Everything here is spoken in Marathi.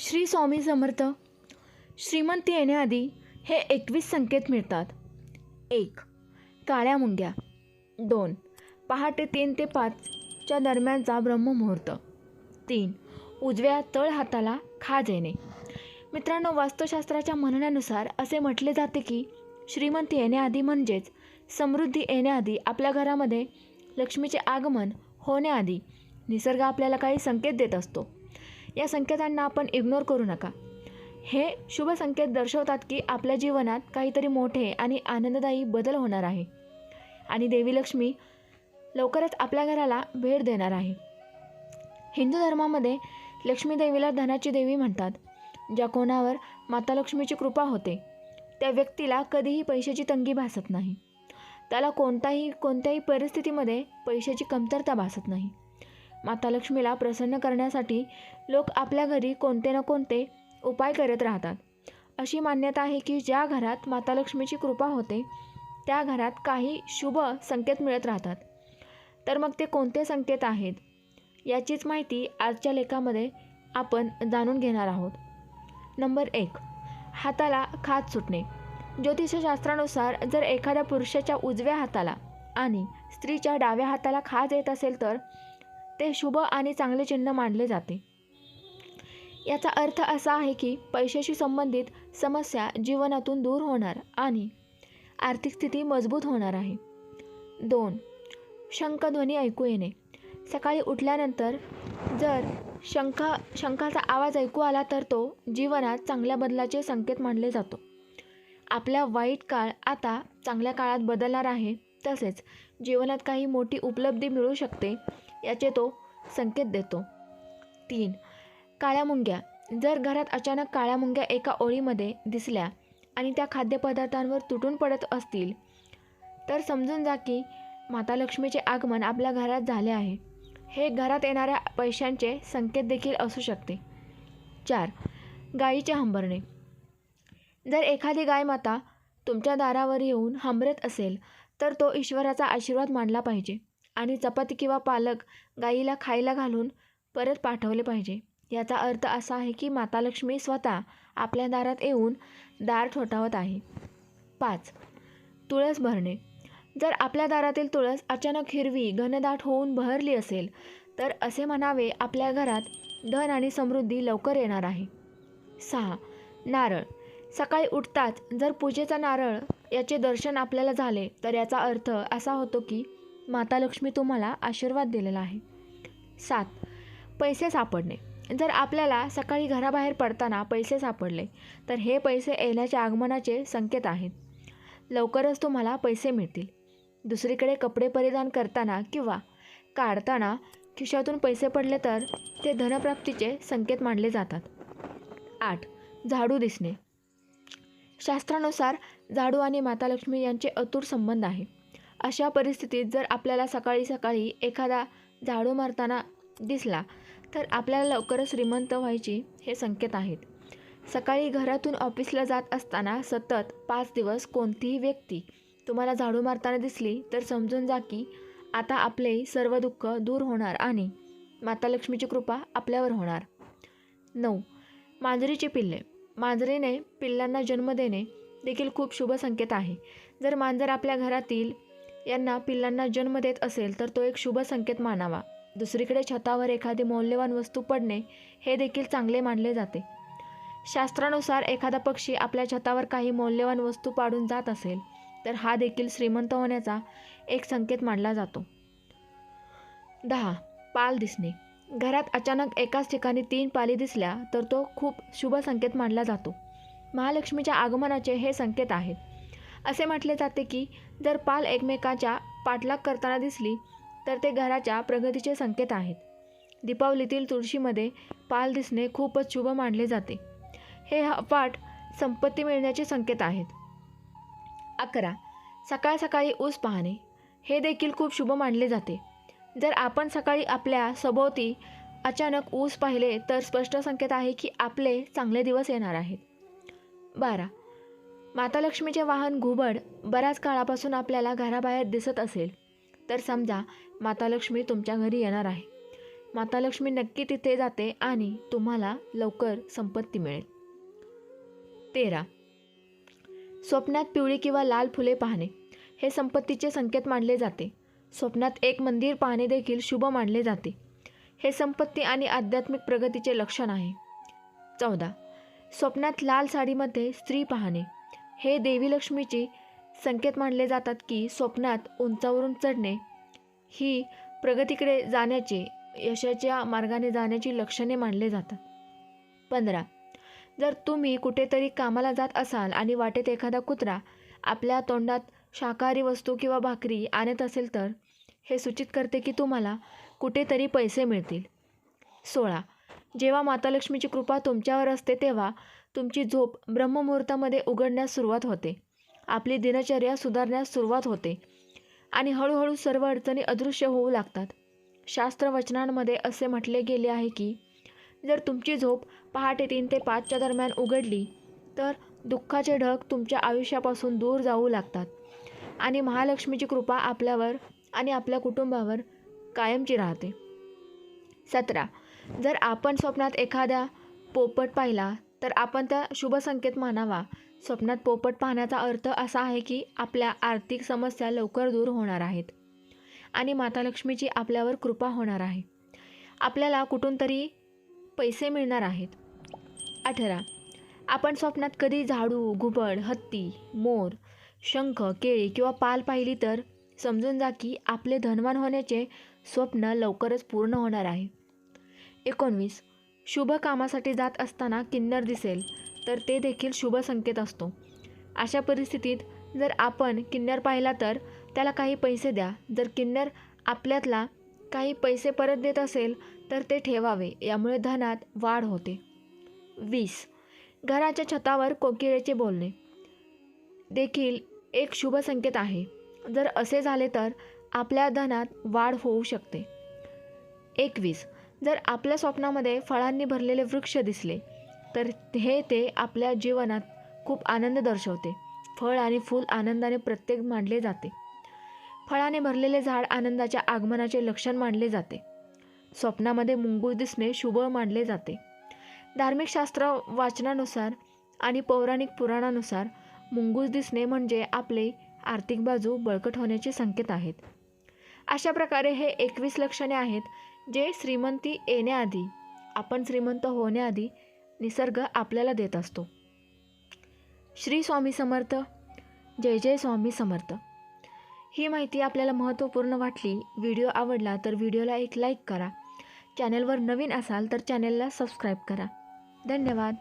श्री स्वामी समर्थ. श्रीमंती येण्याआधी हे एकवीस संकेत मिळतात. एक काळ्या मुंग्या. दोन पहाटे तीन ते पाचच्या दरम्यानचा ब्रह्ममुहूर्त. तीन उजव्या तळ हाताला खाज येणे मित्रांनो वास्तुशास्त्राच्या म्हणण्यानुसार असे म्हटले जाते की श्रीमंती येण्याआधी म्हणजेच समृद्धी येण्याआधी आपल्या घरामध्ये लक्ष्मीचे आगमन होण्याआधी निसर्ग आपल्याला काही संकेत देत असतो. या संकेतांना आपण इग्नोर करू नका. हे शुभ संकेत दर्शवतात की आपल्या जीवनात काहीतरी मोठे आणि आनंददायी बदल होणार आहे. आणि देवी लक्ष्मी लवकरच आपल्या घराला भेट देणार आहे. हिंदू धर्मामध्ये लक्ष्मी देवीला धनाची देवी म्हणतात ज्या कोणावर माता लक्ष्मीची कृपा होते त्या व्यक्तीला कधीही पैशाची तंगी भासत नाही. त्याला कोणताही कोणत्याही परिस्थितीमध्ये पैशाची कमतरता भासत नाही. माता लक्ष्मीला प्रसन्न करण्यासाठी लोक आपल्या घरी कोणते ना कोणते उपाय करत राहतात. अशी मान्यता आहे की ज्या घरात माता लक्ष्मीची कृपा होते त्या घरात काही शुभ संकेत मिळत राहतात. तर मग ते कोणते संकेत आहेत? याचीच माहिती आजच्या लेखामध्ये आपण जाणून घेणार आहोत. नंबर एक हाताला खाद सुटणे. ज्योतिषशास्त्रानुसार जर एखाद्या पुरुषाच्या उजव्या हाताला आणि स्त्रीच्या डाव्या हाताला खाज येत असेल तर ते शुभ आणि चांगले चिन्ह मानले जाते. याचा अर्थ असा आहे की पैशाशी संबंधित समस्या जीवनातून दूर होणार आणि आर्थिक स्थिती मजबूत होणार आहे. दोन शंखध्वनी ऐकू येणे. सकाळी उठल्यानंतर जर शंख शंखाचा आवाज ऐकू आला तर तो जीवनात चांगल्या बदलाचे संकेत मानले जातो. आपला वाईट काळ आता चांगल्या काळात बदलणार आहे. तसेच जीवनात काही मोठी उपलब्धी मिळू शकते. याचे तो संकेत देतो. तीन काळ्या मुंग्या. जर घरात अचानक काळ्या मुंग्या एका ओळीमध्ये दिसल्या आणि त्या खाद्यपदार्थांवर तुटून पडत असतील तर समजून जा की माता लक्ष्मीचे आगमन आपल्या घरात झाले आहे. हे घरात येणाऱ्या पैशांचे संकेत देखील असू शकते. चार गायीचे हंबरणे. जर एखादी गाय माता तुमच्या दारावर येऊन हंबरत असेल तर तो ईश्वराचा आशीर्वाद मानला पाहिजे. आणि चपाती किंवा पालक गाईला खायला घालून परत पाठवले पाहिजे. याचा अर्थ असा आहे की माता लक्ष्मी स्वतः आपल्या दारात येऊन दार ठोठावत आहे. पाच. तुळस भरणे. जर आपल्या दारातील तुळस अचानक हिरवी घनदाट होऊन बहरली असेल तर असे म्हणावे आपल्या घरात धन आणि समृद्धी लवकर येणार आहे. सहा. नारळ. सकाळी उठताच जर पूजेचा नारळ याचे दर्शन आपल्याला झाले तर याचा अर्थ असा होतो की माता लक्ष्मी तुम्हाला आशीर्वाद दिलेला आहे. सात पैसे सापडणे. जर आपल्याला सकाळी घराबाहेर पडताना पैसे सापडले तर हे पैसे येण्याच्या आगमनाचे संकेत आहेत. लवकरच तुम्हाला पैसे मिळतील. दुसरीकडे कपडे परिधान करताना किंवा काढताना खिशातून पैसे पडले तर ते धनप्राप्तीचे संकेत मानले जातात. आठ झाडू दिसणे. शास्त्रानुसार झाडू आणि माता लक्ष्मी यांचे अतूट संबंध आहे. अशा परिस्थितीत जर आपल्याला सकाळी सकाळी एखादा झाडू मारताना दिसला तर आपल्याला लवकरच श्रीमंत व्हायची हे संकेत आहेत. सकाळी घरातून ऑफिसला जात असताना सतत पाच दिवस कोणतीही व्यक्ती तुम्हाला झाडू मारताना दिसली तर समजून जा की आता आपले सर्व दुःख दूर होणार आणि माता लक्ष्मीची कृपा आपल्यावर होणार. नऊ. मांजरीची पिल्ले. मांजरीने पिल्लांना जन्म देणे देखील खूप शुभ संकेत आहे. जर मांजर आपल्या घरातील यांना पिल्लांना जन्म देत असेल तर तो एक शुभ संकेत मानावा. दुसरीकडे छतावर एखादी मौल्यवान वस्तू पडणे हे देखील चांगले मानले जाते. शास्त्रानुसार एखादा पक्षी आपल्या छतावर काही मौल्यवान वस्तू पाडून जात असेल तर हा देखील श्रीमंत होण्याचा एक संकेत मानला जातो. दहा. पाल दिसणे. घरात अचानक एकाच ठिकाणी तीन पाली दिसल्या तर तो खूप शुभ संकेत मानला जातो. महालक्ष्मीच्या आगमनाचे हे संकेत आहेत. असे म्हटले जाते की जर पाल एकमेकाच्या पाठलाग करताना दिसली तर ते घराच्या प्रगतीचे संकेत आहेत. दीपावलीतील तुळशीमध्ये पाल दिसणे खूपच शुभ मानले जाते. हे ह- पाठ संपत्ती मिळण्याचे संकेत आहेत. अकरा. सकाळ सकाळी ऊस पाहणे. हे देखील खूप शुभ मानले जाते. जर आपण सकाळी आपल्या सभोवती अचानक ऊस पाहिले तर स्पष्ट संकेत आहे की आपले चांगले दिवस येणार आहेत. बारा. माता लक्ष्मीचे वाहन घुबड बऱ्याच काळापासून आपल्याला घराबाहेर दिसत असेल. तर समजा माता लक्ष्मी तुमच्या घरी येणार आहे. माता लक्ष्मी नक्की तिथे जाते आणि तुम्हाला लवकर संपत्ती मिळेल. तेरा. स्वप्नात पिवळी किंवा लाल फुले पाहणे. हे संपत्तीचे संकेत मानले जाते. स्वप्नात एक मंदिर पाहणे देखील शुभ मानले जाते. हे संपत्ती आणि आध्यात्मिक प्रगतीचे लक्षण आहे. चौदा. स्वप्नात लाल साडीमध्ये स्त्री पाहणे. हे देवी लक्ष्मीचे संकेत मानले जातात की स्वप्नात उंचावरून चढणे ही प्रगतीकडे जाण्याचे यशाच्या मार्गाने जाण्याची लक्षणे मानले जातात. पंधरा. जर तुम्ही कुठेतरी कामाला जात असाल आणि वाटेत एखादा कुत्रा आपल्या तोंडात शाकाहारी वस्तू किंवा भाकरी आणत असेल तर हे सूचित करते की तुम्हाला कुठेतरी पैसे मिळतील. सोळा. जेव्हा माता लक्ष्मीची कृपा तुमच्यावर असते तेव्हा तुमची झोप ब्रह्ममुहूर्तामध्ये उघडण्यास सुरुवात होते. आपली दिनचर्या सुधारण्यास सुरुवात होते. आणि हळूहळू सर्व अडचणी अदृश्य होऊ लागतात. शास्त्रवचनांमध्ये असे म्हटले गेले आहे की जर तुमची झोप पहाटे तीन ते पाचच्या दरम्यान उघडली तर दुःखाचे ढग तुमच्या आयुष्यापासून दूर जाऊ लागतात. आणि महालक्ष्मीची कृपा आपल्यावर आणि आपल्या कुटुंबावर कायमची राहते. सतरा. जर आपण स्वप्नात एखाद्या पोपट पाहिला तर आपण त्या शुभ संकेत मानावा. स्वप्नात पोपट पाहण्याचा अर्थ असा आहे की आपल्या आर्थिक समस्या लवकर दूर होणार आहेत आणि माता लक्ष्मीची आपल्यावर कृपा होणार आहे. आपल्याला कुठून तरी पैसे मिळणार आहेत. अठरा. आपण स्वप्नात कधी झाडू घुबड हत्ती मोर शंख केळी किंवा पाल पाहिली तर समजून जा की आपले धनवान होण्याचे स्वप्न लवकरच पूर्ण होणार आहे. एकोणवीस. शुभ कामासाठी जात असताना किन्नर दिसेल तर ते देखील शुभ संकेत असतो. अशा परिस्थितीत जर आपण किन्नर पाहिला तर त्याला काही पैसे द्या. जर किन्नर आपल्यातला काही पैसे परत देत असेल तर ते ठेवावे. यामुळे धनात वाढ होते. वीस. घराच्या छतावर कोकिळेचे बोलणे. देखील एक शुभ संकेत आहे. जर असे झाले तर आपल्या धनात वाढ होऊ शकते. एकवीस. जर आपल्या स्वप्नामध्ये फळांनी भरलेले वृक्ष दिसले तर हे ते आपल्या जीवनात खूप आनंद दर्शवते. फळ आणि फूल आनंदाने प्रत्येक मांडले जाते. फळाने भरलेले झाड आनंदाच्या आगमनाचे लक्षण मानले जाते. स्वप्नामध्ये मुंगूळ दिसणे शुभ मानले जाते. धार्मिक शास्त्र वाचनानुसार आणि पौराणिक पुराणानुसार मुंगूस दिसणे म्हणजे आपले आर्थिक बाजू बळकट होण्याचे संकेत आहेत. अशा प्रकारे हे एकवीस लक्षणे आहेत जे श्रीमंती येण्याआधी आपण श्रीमंत होण्याआधी निसर्ग आपल्याला देत असतो. श्री स्वामी समर्थ जय जय स्वामी समर्थ. ही माहिती आपल्याला महत्त्वपूर्ण वाटली व्हिडिओ आवडला तर व्हिडिओला एक लाईक करा. चॅनलवर नवीन असाल तर चॅनलला सबस्क्राईब करा. धन्यवाद.